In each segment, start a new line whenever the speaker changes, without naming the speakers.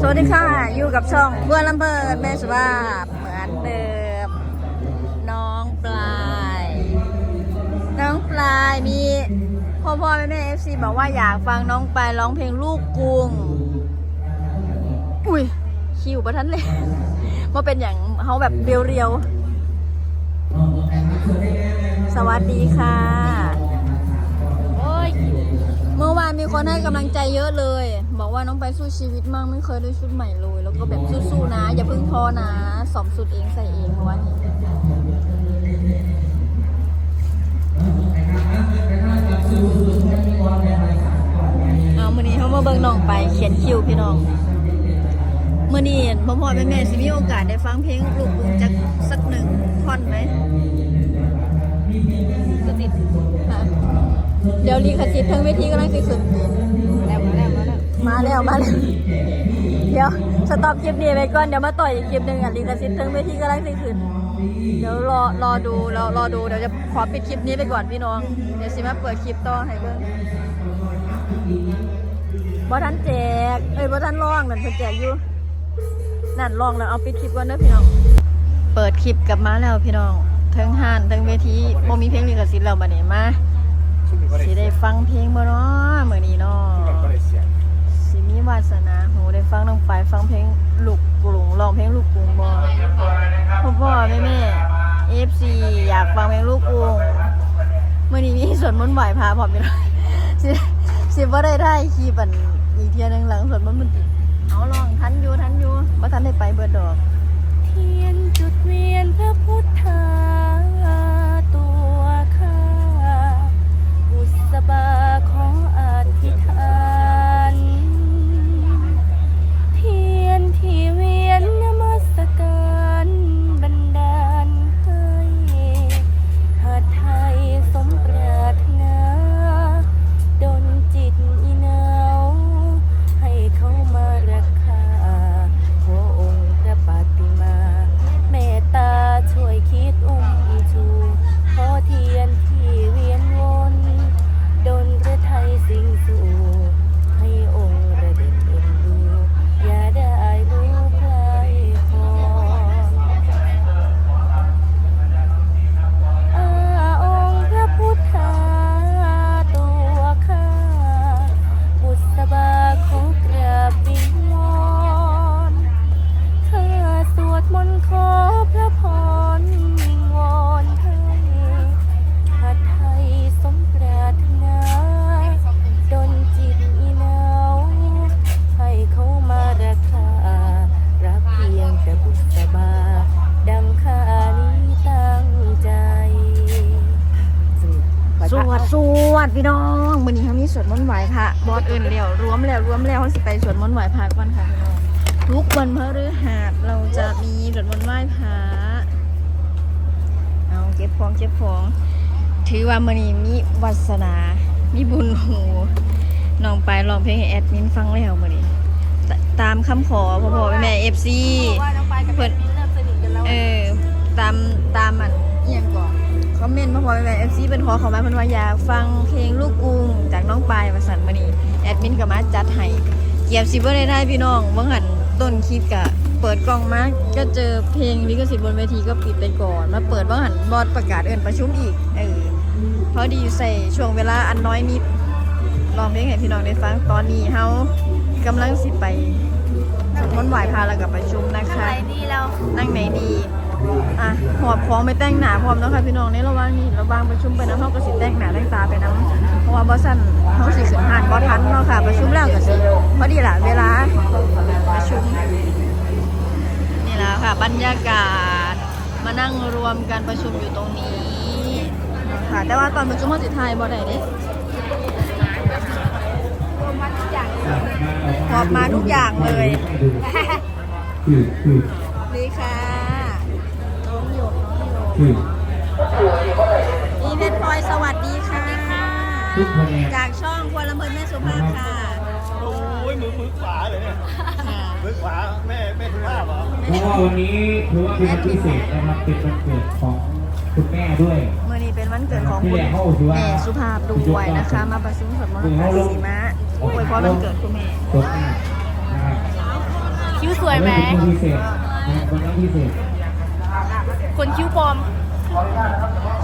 สวัสดีค่ะ อยู่กับช่องเพื่อนลำเบิดแม่สุภาพเหมือนเดิม น้องปลาย น้องปลายมีพ่อพ่อแม่แม่เอฟซีบอกว่าอยากฟังน้องปลายร้องเพลงลูกกรุง อุ้ยคิวประทันเลยว่าเป็นอย่างเขาแบบเรียวๆ สวัสดีค่ะ มื่อวานมีคนให้กำลังใจเยอะเลย บอกว่าน้องไปสู้ชีวิตมากไม่เคยได้ชุดใหม่เลย แล้วก็แบบสู้ๆนะ อย่าเพิ่งท้อนะสอมสุดเองใส่เองเมื่อวานี้เอามื่อนี้เขามาเบิ่งน้องไปเขียนคิวพี่น้องมื่อนี้พ่อพ่อแม่แม่สิมีโอกาสได้ฟังเพลงลูกกรุงจักสักหนึ่งท่อนไหมก็ติด เดี๋ยวรีคสิทธิ์ทั้งเวทีกำลังสิขึ้น
แล้วมาแล้วมาแล้ว
มาแล้วมาแล้ว เดี๋ยวสต็อปคลิปนี้ไปก่อน เดี๋ยวมาต่อยอีกคลิปหนึ่งอะรีคสิทธิ์ทั้งเวทีกำลังสิขึ้นเดี๋ยวรอรอดูรอรอดูเดี๋ยวจะขอปิดคลิปนี้ไปก่อนพี่น้อง เดี๋ยวสิมาเปิดคลิปต่อให้เบิ่งบ่ทันแจก เอ้ยบ่ทันร้องนั่นเพิ่นแจกอยู่ นั่นร้องแล้วเอาปิดคลิปก่อนเด้อพี่น้อง เปิดคลิปกลับมาแล้วพี่น้องทั้งห้านทั้งเวทีบ่มีเพลงลิขสิทธิ์แล้วบัดนี้มา สิได้ฟังเพลงบ่เนาะมื้อนี้เนาะสิมีวาสนาหูได้ฟังน้องปายฟังเพลงลูกกรุงร้องเพลงลูกกรุงบ่พ่อพ่อแม่แม่ FC อยากฟังเพลงลูกกรุงมื้อนี้มีสวนมนต์ไหวพาพร้อมอยู่เนาะสิสิบ่ได้ได้คลิปอันอีกเที่ยหนึงหลังสวนมนต์มันติดเอาลองทันอยู่ทันอยู่บ่ทันได้ไปเบิดดอก
เทียนจุดเวียนพระพุทธา บุ สวดสวดพี่น้อง
มื้อนี้เขามีสวดมนต์ไหวพระบอสเอิ้นแล้วรวมแล้วรวมแล้วเขาสิไปสวดมนต์ไหวพระก่อนค่ะพี่น้องทุกวันพฤหัสเราจะมีสวดมนต์ไหว้พระเอาเก็บของเก็บของถือว่ามื้อนี้มีวาสนา มีบุญหูน้องไปร้องเพลงให้แอดมินฟังแล้วมื้อนี้ตตามคำขอพ่อพ่อแม่ FC
ว่าน้องปายกับ
เพิ่น
เริ่มสนิทกันแล้ว
เออตามตามมัน เมนต์มาพอแม่เอฟซีเป็นขอเขอมาเพิ่นว่าอยากฟังเพลงลูกกรุงจากน้องปลายมาสั่นมานี่แอดมินก็มาจัดให้เกียบสิบ่ได้ได้พี่น้องเมื่อหันต้นคลิปกะเปิดกล้องมาก็เจอเพลงลิขสิทธิ์บนเวทีก็ปิดไปก่อนมาเปิดเมื่อหันบอดประกาศเอินประชุมอีกเออพอดีใส่ช่วงเวลาอันน้อยนิดลองเพลงให้พี่น้องได้ฟังตอนนี้เฮากำลังสิไปสวดมนต์ไหว้พระแล้วก็ประชุมนะคะ
ไหนดีแล้ว
นั่งไหนดี อะหอบของไปแต่งหนาพร้อมแล้วค่ะพี่น้องในระหว่างนี้ระหว่างประชุมไปน้ำเขาก็สิแต่งหนาแต่งตาไปน้ำเพราะว่าบอสันเขาสิขึ้นหานบอทันเนาะค่ะ ประชุมแล้วก็สิพอดีล่ะเวลาประชุมนี่แหละค่ะ บรรยากาศมานั่งรวมกันประชุมอยู่ตรงนี้ค่ะ แต่ว่าตอนประชุมเขาสิทายบ่ได้เด้หอบมาทุกอย่างเลยดีค่ะน้องหยกน้ องหยกอีเพชรพลอยสวัสดีค่ะ จากช่องครัวลำเพลินแม่สุภาพค่ะ
โอ้ยมือมือขวาเลยเนี่ย
ค่ะ
มือขวาแม่แม่สุภาพเหรอ
เพราะว่าวันนี้ถือว่าเป็นวันพิเศษนะครับเป็นวันเกิดของคุณแม่ด้วย
เมื่อนี้เป็นวันเกิดของคุณแม่สุภาพด้วยนะคะ มาประชุมสดมนต์กับสีมะอวยพรวันเกิดคุณแม่
สดมากนะครับ
สวยไหม
คนพิเศษนะคนนั้นพิเศษ
คนคิ้วปลอม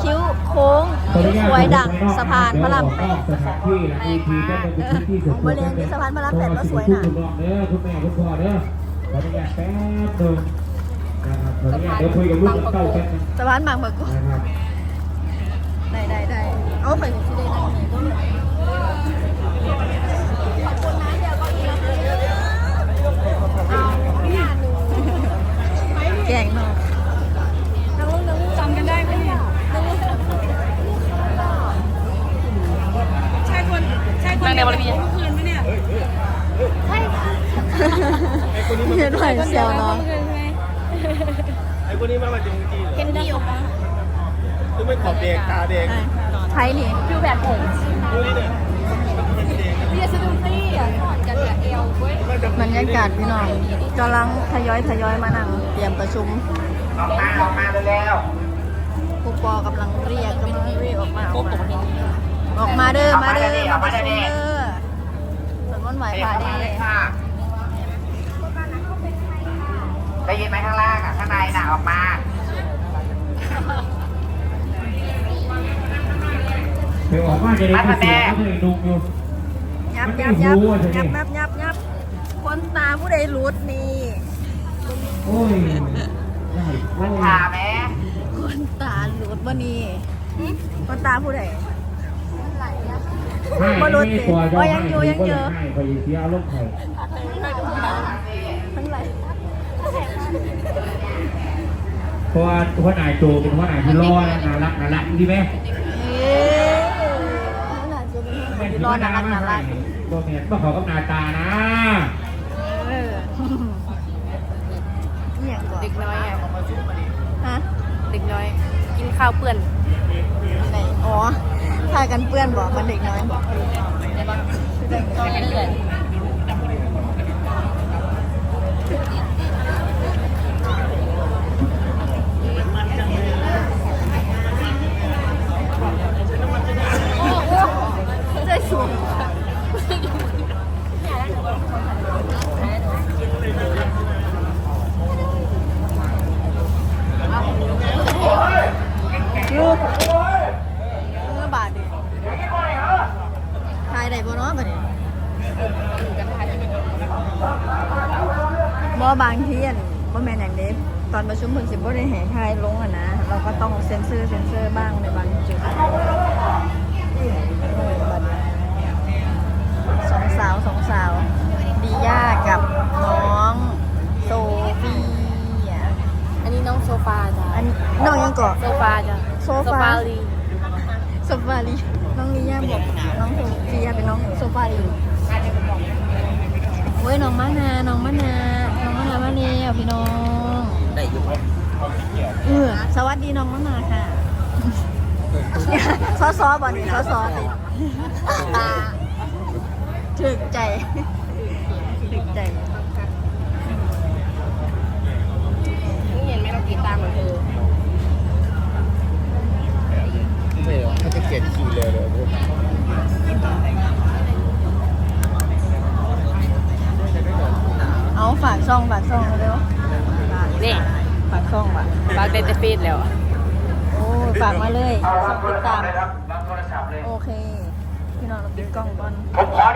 คิ้วโค้งคิ้วสวยดังสะพานพระรามแปด
สถานที่และทีทีก็เป็นพื้นที่ส่วน
บริเวณที่สะพานพระรามแปดก็สวยนะ
คนเด้อทุกแม่ทุกพ่อเด้อขออนุญาตแป๊บนึงนะครับขออนุญาตเดี๋ยวคุยกับลูกเต้าแป๊บนึง
สะพานบางปะกง
นะครับ
ได้ได้ได้เอาไปที่ได้นั่งนี่ก็แกงเนาะ
ใช่คนในบริเวณเมื่อคืนไหมเนี่ย
ไอ้คนนี้มัน
เห็นหน่อยเซลเนาะ
ไอ้คนนี้มาจากเมืองจีนเหรอ
เห็นดีออกมา
คือไม่ขอบแดงตาแดง
ใช้นี่
ฟิวแบบผม
ดูนี่เนี่ยเป็นแดงนะ
เรียสตูตี้อะถอดกันกับเอวเว้ย
มันจะ
บรรยากาศพี่น้องกำลังทยอยทยอยมานั่งเตรียมประชุม
ออกมาออกมาแล้ว
ครูปอกำลังเรียกกำลังเรียกออกมาออกมา มาเด้อมาเด้อมาประชุมเด้อสมมติไหวผ่าเด้
ได้ยินไหมข้างล่างอะข้างในน่ะออกมา
ไปออกมาจะได้เสียงก็เลยดุอยู่
ยับยับยับยับยับยับยับคนตาผู้ใดหลุดนี่
โอ้ยได้โอ้ย
ถามไหม
คนตาหลุดบ่นี่คนตาผู้ใด
ให้
บ่รู้
ไม่
สิ
กลัว
อ๋อยังอยู่ยังอยู่
ให้ไปเสียลมไข่
ทั้งไหล
เพราะว่าหัวหน้าโจเป็นหัวหน้าที่รอน่ารักน่ารักดีไหม
เอ๊ะน่าจะเป็นคนที่รอดน่ารักน่ารัก
ตัวเมียต้องขอกับหน้าตานะ
เออนี่อย่างก่อน
เด็กน้อยไง
ฮะ
เด็กน้อย กินข้าวเปื่อน
ไหนอ๋อ พากันเปื้อนบอกมันเด็กน้อยบอก ใจสูงลูกเมื่อบาทดิทายได้บ่เนาะบัดนี้ บ่บางทีอั่นบ่แม่นอย่างเด้ตอนประชุมเพิ่นสิบ่ได้ให้ทายลงอะนะ เราก็ต้องเซ็นเซอร์เซ็นเซอร์บ้างในบางจุดสองสาวสองสาวดีย่ากับน้องโซฟีอะ
อันนี้น้องโซฟาจ้ะ
อันน้องยังเกาะ
โซฟาจ้ะ
โซฟา
ลี
โซฟาลีน้องลีย่าบอกน้องโซฟีย่าเป็นน้องโซฟาลีเว้ยน้องมะนาน้องมะนา น้องมามาเนียวพี่น้อง ได้อยู่เออสวัสดีน้องมะนาค่ะซอซอบ่นี่ซอซอติถึกใจถึกใจ
นี่เห็นไหมเราติดตามเหมือนเธอ
ไม่หรอกเขาจะเกลียดขี่เลยเลย
เอาฝากช่องฝากช่องเร็ว
นี่
ฝากช่องว่ะ
บางเดนเตฟีดแล้ว
โอ้ยฝากมาเลยช่องติดตาม
รับโทรศัพท์เลย
โอเค พี่น้องเราปิดกล้องก่อน
ผมขอ